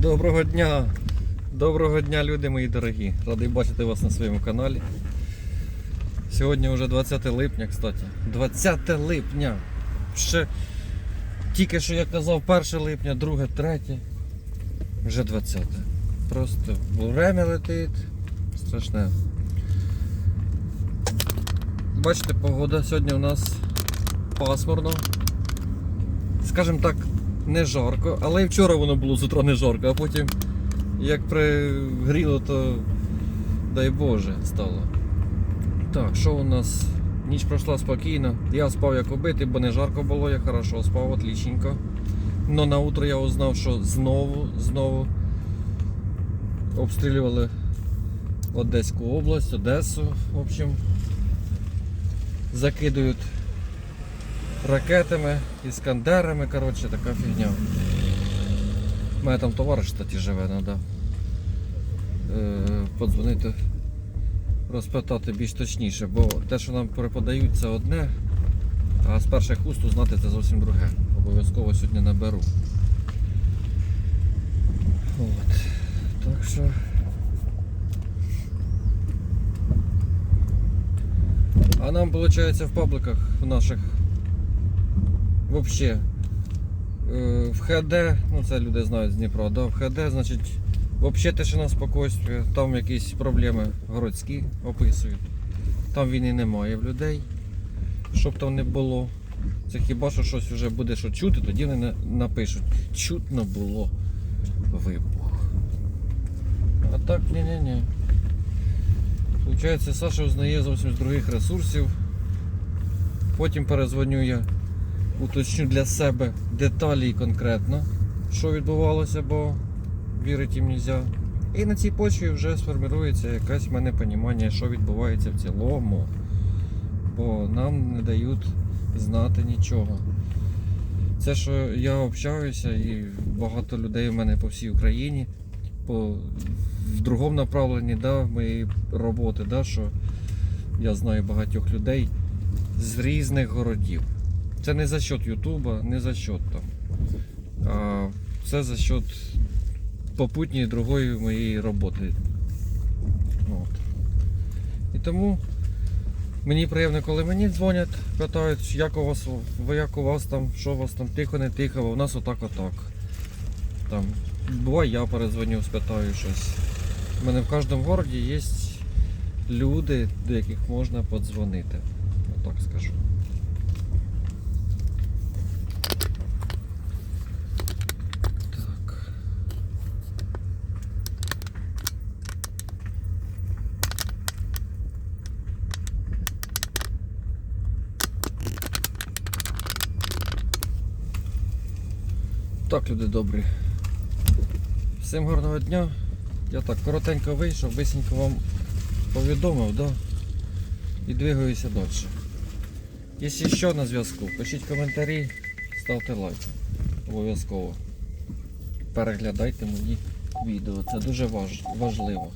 Доброго дня! Доброго дня, люди мої дорогі! Радий бачити вас на своєму каналі. Сьогодні вже 20 липня, кстати. 20 липня! Ще тільки що я казав 1 липня, 2, 3. Вже 20. Просто время летить. Страшне. Бачите, погода сьогодні у нас пасмурно. Скажімо так, не жарко, але і вчора воно було з утра не жарко, а потім як пригріло, то дай Боже стало. Так, що у нас? Ніч пройшла спокійно. Я спав як убитий, бо не жарко було, я хорошо спав, отлічненько. Но на утро я узнав, що знову, знову обстрілювали Одеську область, Одесу, в общем. Закидують ракетами, іскандерами, коротше, така фігня. У мене там товариш, кстати, живе, треба е, подзвонити, розпитати більш точніше, бо те, що нам переподають, це одне, а з перших уст узнати це зовсім друге. Обов'язково сьогодні наберу. От. Так що. А нам, виходить, в пабликах в наших Вообще, е, в ХД, ну це люди знають з Дніпра, да, в ХД, значить, взагалі тишина спокійствие, там якісь проблеми городські описують. Там війни немає в людей, щоб там не було. Це хіба що щось вже буде чути, тоді вони напишуть. Чутно було вибух. А так, ні-ні-ні. Получається, Саша узнає зовсім з других ресурсів. Потім перезвоню я уточню для себе деталі конкретно, що відбувалося, бо вірити їм нельзя. І на цій почві вже сформирується якесь в мене розуміння, що відбувається в цілому. Бо нам не дають знати нічого. Це, що я общаюся, і багато людей в мене по всій Україні, по, в другому направленні да, моєї роботи, да, що я знаю багатьох людей з різних городів. Це не за счет Ютуба, не за счет там. А це за счет попутньої другої моєї роботи. От. І тому мені приємно, коли мені дзвонять, питають, як у вас, як у вас там, що у вас там тихо, не тихо, у нас отак отак. Там, буває я перезвоню, спитаю щось. У мене в кожному городі є люди, до яких можна подзвонити. Отак скажу. Так, люди добрі. Всім гарного дня. Я так коротенько вийшов, бисенько вам повідомив, да? І двигаюся далі. Якщо що на зв'язку, пишіть коментарі, ставте лайки. Обов'язково. Переглядайте мої відео. Це дуже важ... важливо.